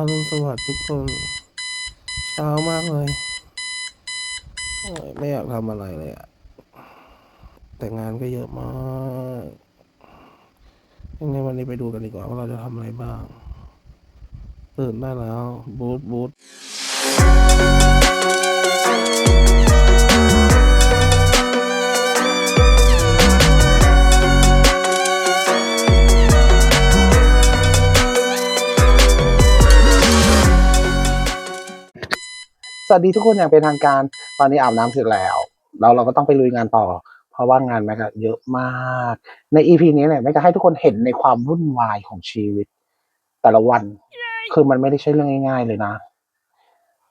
อรุณสวัสดิ์ทุกคน เช้ามากเลยโอ้ยไม่อยากทำอะไรเลยอะแต่งานก็เยอะมากยังไงวันนี้ไปดูกันดีกว่าว่าเราจะทำอะไรบ้างตื่นได้แล้ว บูธบูธ สวัสดีทุกคนอย่างเป็นทางการตอนนี้อาบน้ำเสร็จแล้วแล้วเราก็ต้องไปลุยงานต่อ เพราะว่างานแม็กอะเยอะมาก ในอีพีนี้เนี่ยแม็กจะให้ทุกคนเห็นในความวุ่นวายของชีวิต แต่ละวันคือมันไม่ได้ใช่เรื่องง่าย ๆ เลยนะ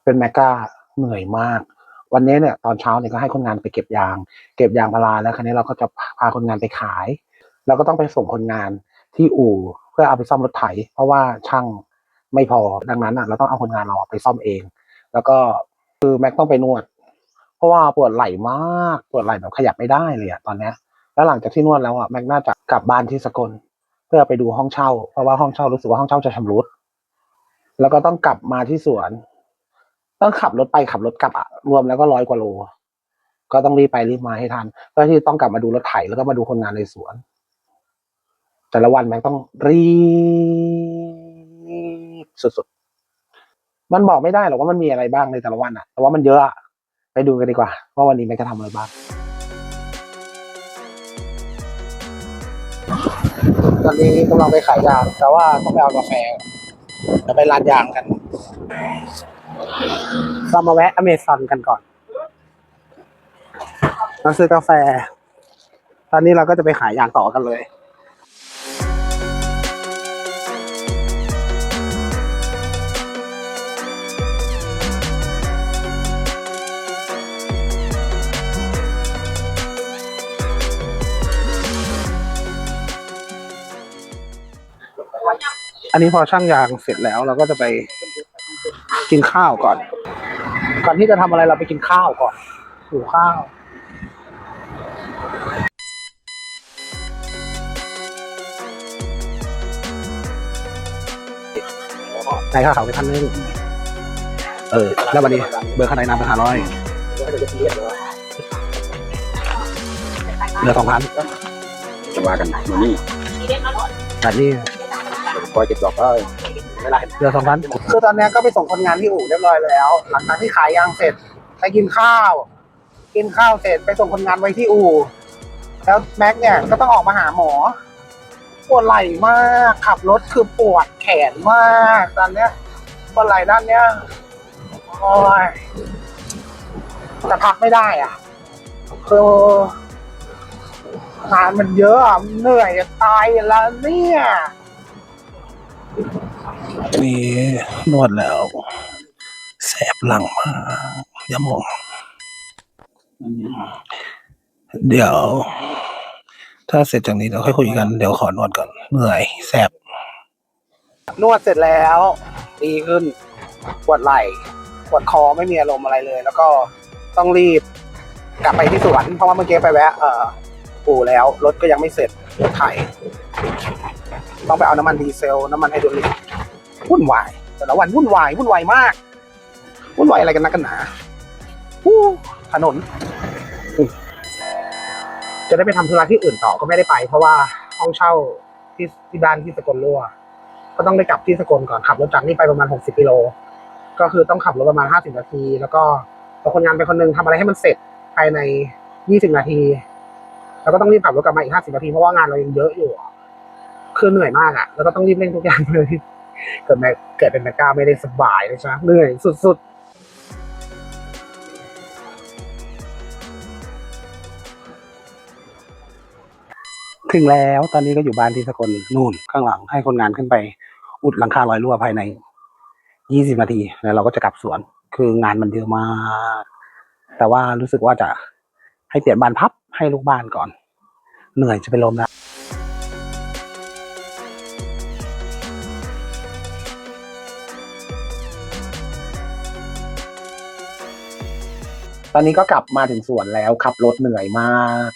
เป็นแม็กก็เหนื่อยมาก วันนี้เนี่ย ตอนเช้าเนี่ยก็ให้คนงานไปเก็บยาง เก็บยางพาราแล้วครั้นี้เราก็จะพาคนงานไปขายแล้วก็ต้องไปส่งคนงานที่อู่ เพื่อเอาไปซ่อมรถไถ เพราะว่าช่างไม่พอดังนั้นอะ เราต้องเอาคนงานเราไปซ่อมเอง แล้วก็คือแม็กต้องไปนวด เพราะว่าปวดไหล่มากปวดไหล่แบบขยับไม่ได้เลยอะตอนเนี้ยแล้วหลังจากที่นวดแล้วอะแม็กน่าจะกลับบ้านที่สกลเพื่อไปดูห้องเช่า เพราะว่าห้องเช่ารู้สึกว่าห้องเช่าจะชำรุด แล้วก็ต้องกลับมาที่สวน ต้องขับรถไปขับรถกลับอะรวมแล้วก็ร้อยกว่าโล ก็ต้องรีบไปรีบมาให้ทันเพื่อที่ต้องกลับมาดูรถไถแล้วก็มาดูคนงานในสวน แต่ละวันแม็กต้องรีบสุดๆ มันบอกไม่ได้หรอกว่ามันมีอะไรบ้างในแต่ละวันอะแต่ว่ามันเยอะอะไปดูกันดีกว่า ว่าวันนี้แม็กจะทำอะไรบ้างตอนนี้กำลังไปขายยางแต่ว่าต้องไปเอากาแฟจะไปร้านยางกันเรามาแวะอเมซอนกันก่อนมาซื้อกาแฟ ตอนนี้เราก็จะไปขายยางต่อกันเลย อันนี้พอช่างยางเสร็จแล้วเราก็จะไปกินข้าวก่อน ก่อนที่จะทำอะไรเราไปกินข้าวก่อนหิวข้าวนายข้าวขาวไปพันหนึงเออ แล้ววันนี้เบอร์คะแนนนำไปหาร้อยเหลือสองพันจะว่ากันมานี่แต่นี่ค อยเก็บดอกก็ไม่ไรเหลือสองพันคือตอนเนี้ยก็ไปส่งคนงานที่อู่เรียบร้อยแล้ว หลังจากที่ขายยางเสร็จไปกินข้าว กินข้าวเสร็จไปส่งคนงานไว้ที่อู่ แล้วแม็กเนี่ยก็ต้องออกมาหาหมอปวดไหล่มากขับรถคือปวดแขนมากตอนเนี้ยปวดไหล่ด้านเนี้ยโอ้ยแต่พักไม่ได้อะคืองานมันเยอะอะเหนื่อยจะตายแล้วเนี่ย นี่นวดแล้ว แสบหลังมากอย่ามอง เดี๋ยว ถ้าเสร็จจากนี้เดี๋ยวค่อยคุยกัน เดี๋ยวขอนวดก่อน เหนื่อย แสบ นวดเสร็จแล้ว ดีขึ้น ปวดไหล่ปวดคอไม่มีอารมณ์อะไรเลย แล้วก็ต้องรีบกลับไปที่สวน เพราะว่าเมื่อกี้ไปแวะ เอ่อปูแล้ว รถก็ยังไม่เสร็จรถไถต้องไปเอาน้ำมันดีเซล น้ำมันไฮดรอลิก วุ่นวายแต่ละวันวุ่นวายวุ่นวายมากวุ่นวายอะไรกันนักกันหนาอู้ถนน จะได้ไปทำธุระที่อื่นต่อก็ไม่ได้ไป เพราะว่าห้องเช่าที่ที่บ้านที่สกลรั่ว ก็ต้องไปกลับที่สกลก่อนขับรถจากนี่ไปประมาณหกสิบกิโล ก็คือต้องขับรถประมาณห้าสิบนาที แล้วก็เอคนงานไปคนหนึงทำอะไรให้มันเสร็จภายในยี่สิบนาที แล้วก็ต้องรีบขับรถกลับมาอีกห้าสิบนาทีเพราะว่างานเรายังเยอะอยู่ คือเหนื่อยมากอะแล้วก็ต้องรีบเร่งทุกอย่างเลย เกิดแม่เกิดเป็นแม่ก้าไม่ได้สบายเลยใช่ไหมเหนื่อยสุดๆ ถึงแล้วตอนนี้ก็อยู่บ้านที่สกลนู่นข้างหลังให้คนงานขึ้นไป อุดหลังคาลอยรั่วภายใน 20 นาที แล้วเราก็จะกลับสวน คืองานมันเยอะมาก แต่ว่ารู้สึกว่าจะให้เปลี่ยนบานพับให้ลูกบ้านก่อน เหนื่อยจะเป็นลมแล้ว อนนี้ก็กลับมาถึงสวนแล้วขับรถเหนื่อยมาก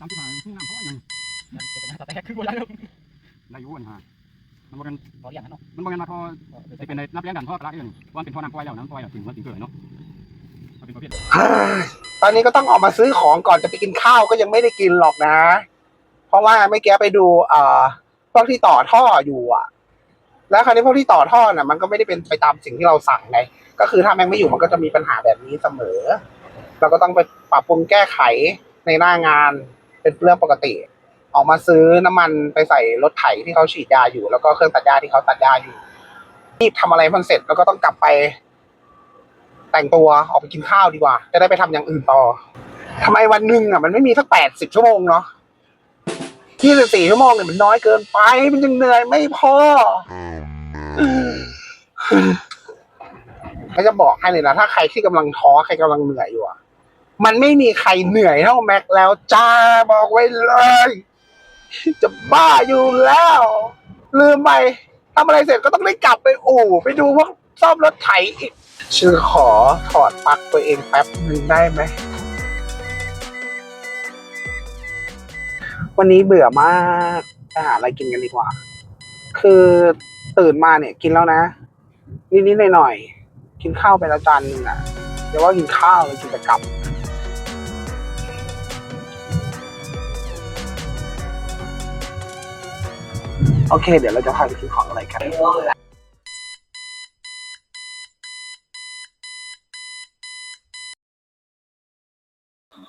ตามที่ผ่านข้างหน้าเพราะยังยังเก็บนหน้าแต่คือโบราณแล้วอายุวันฮะมันบ่กันขออย่างนั้นเนาะมันบ่กันมาพอจะเป็นในรับเลี้ยงกันพ่อปลาอย่างว่าเป็นพ่อน้ำปล่อยแล้วน้ำปล่อยถึงว่าถึงเกิดเนาะตอนนี้ก็ต้องออกมาซื้อของก่อนจะไปกินข้าวก็ยังไม่ได้กินหรอกนะ เพราะว่าเมื่อกี้ไปดูเอ่อพวกที่ต่อท่ออยู่อะ แล้วคราวนี้พวกที่ต่อท่อน่ะมันก็ไม่ได้เป็นไปตามสิ่งที่เราสั่งไงก็คือถ้าแม่งไม่อยู่มันก็จะมีปัญหาแบบนี้เสมอ เราก็ต้องไปปรับปรุงแก้ไขในหน้างานเป็นเรื่องปกติ ออกมาซื้อน้ำมันไปใส่รถไถที่เขาฉีดยาอยู่ แล้วก็เครื่องตัดหญ้าที่เขาตัดหญ้าอยู่รีบทำอะไรมันเสร็จแล้วก็ต้องกลับไป แต่งตัวออกไปกินข้าวดีกว่า จะได้ไปทำอย่างอื่นต่อทำไมวันหนึ่งอะมันไม่มีสักแปดสิบชั่วโมงเนาะยี่สิบสี่ชั่วโมงเนี่ยมันน้อยเกินไปมันยังเหนื่อยไม่พอ ก็จะบอกให้เลยนะ ถ้าใครที่กำลังท้อใครกำลังเหนื่อยอยู่อะมันไม่มีใครเหนื่อยเท่าแม็กแล้วจ้าบอกไว้เลย จะบ้าอยู่แล้ว ลืมไปทำอะไรเสร็จก็ต้องได้กลับไปอู่ไปดูพว่าซ่อมรถไถอีกชื่อขอถอดปลั๊กตัวเองแป๊บหนึ่งได้ไหม วันนี้เบื่อมากไปหาอะไรกินกันดีกว่า คือตื่นมาเนี่ยกินแล้วนะ นิดๆหน่อยๆกินข้าวไปแล้วจานหนึ่งอะเดี๋ยวว่ากินข้าวเลยกินแต่กลับโอเค เดี๋ยวเราจะพาไปกินของอะไรกัน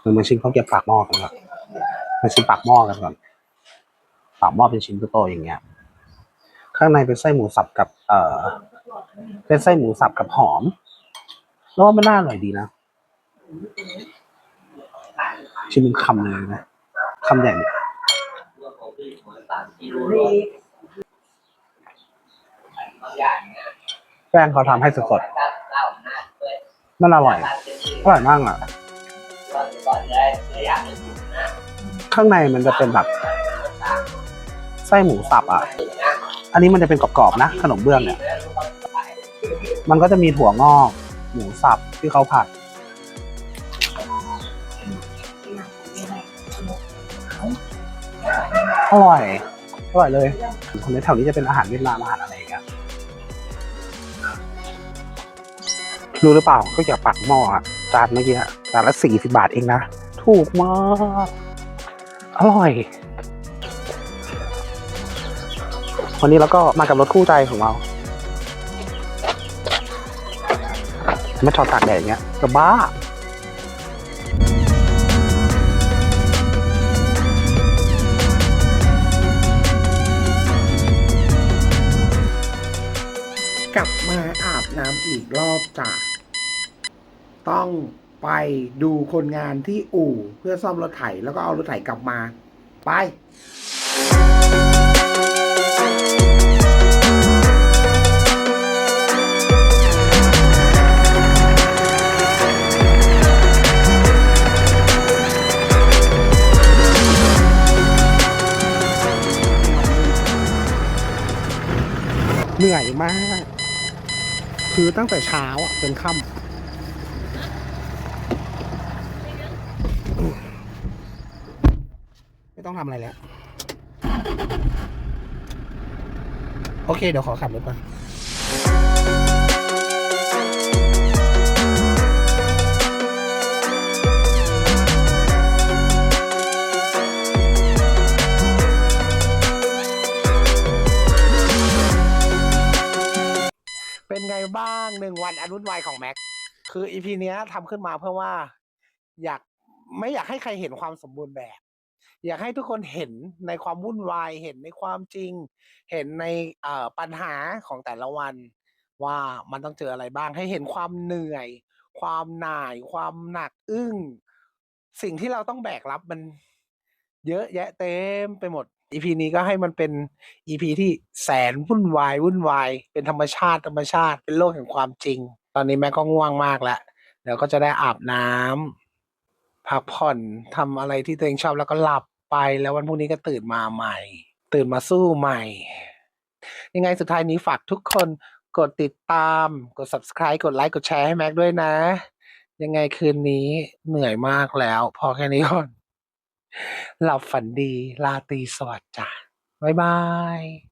เรามาชิมข้าวเกี๊ยวปากหม้อกันก่อนมาชิมปากหม้อกันก่อนปากหม้อเป็นชิ้นโตๆอย่างเงี้ย ข้างในเป็นไส้หมูสับกับ เอ่อ เป็นไส้หมูสับกับหอมแล้วว่ามันน่าอร่อยดีนะ ชิมเป็นคำเลยนะคำใหญ่เลยแป้งเขาทำให้สดๆมันอร่อย อร่อยมากอะ ข้างในมันจะเป็นแบบ ไส้หมูสับอะ อันนี้มันจะเป็นกรอบๆนะ ขนมเบื้องเนี่ย มันก็จะมีถั่วงอก หมูสับที่เขาผัด อร่อย อร่อยเลย คนในแถวนี้จะเป็นอาหารเวียดนามอาหารอะไรอย่างเงี้ยรู้หรือเปล่าก็อยาปักหม้อจานเมื่อกี้จานละสี่สิบาทเองนะ ถูกมาก อร่อย วันนี้เราก็มากับรถคู่ใจของเราไม่ถอดตากแดดอย่างเงี้ยจะบ้ากลับมาอาบน้ำอีกรอบจ้ะต้องไปดูคนงานที่อู่เพื่อซ่อมรถไถแล้วก็เอารถไถกลับมา ไป คือตั้งแต่เช้าอะจนค่ำไม่ต้องทำอะไรแล้ว โอเค เดี๋ยวขอขับรถก่อนเป็ นึ่งวันอันวุ่นวายของแม็ก คืออีพีเนี้ยทำขึ้นมาเพื่อว่าอยากไม่อยากให้ใครเห็นความสมบูรณ์แบบ อยากให้ทุกคนเห็นในความวุ่นวายเห็นในความจริง เห็นในเอ่อปัญหาของแต่ละวัน ว่ามันต้องเจออะไรบ้างให้เห็นความเหนื่อย ความหน่าย ความหนักอึ้ง สิ่งที่เราต้องแบกรับมันเยอะแยะเต็มไปหมด อีพีนี้ก็ให้มันเป็นอีพีที่แสนวุ่นวายวุ่นวาย เป็นธรรมชาติธรรมชาติเป็นโลกแห่งความจริง ตอนนี้แม่ก็ง่วงมากแล้วเดี๋ยวก็จะได้อาบน้ำพักผ่อนทำอะไรที่ตัวเองชอบแล้วก็หลับไปแล้ววันพรุ่งนี้ก็ตื่นมาใหม่ ตื่นมาสู้ใหม่ ยังไงสุดท้ายนี้ฝากทุกคนกดติดตาม กด subscribe กดไลค์กดแชร์ให้แม็กด้วยนะ ยังไงคืนนี้เหนื่อยมากแล้ว พอแค่นี้ก่อน หลับฝันดีลาตรีสวัสดิ์จ้ะบ๊ายบาย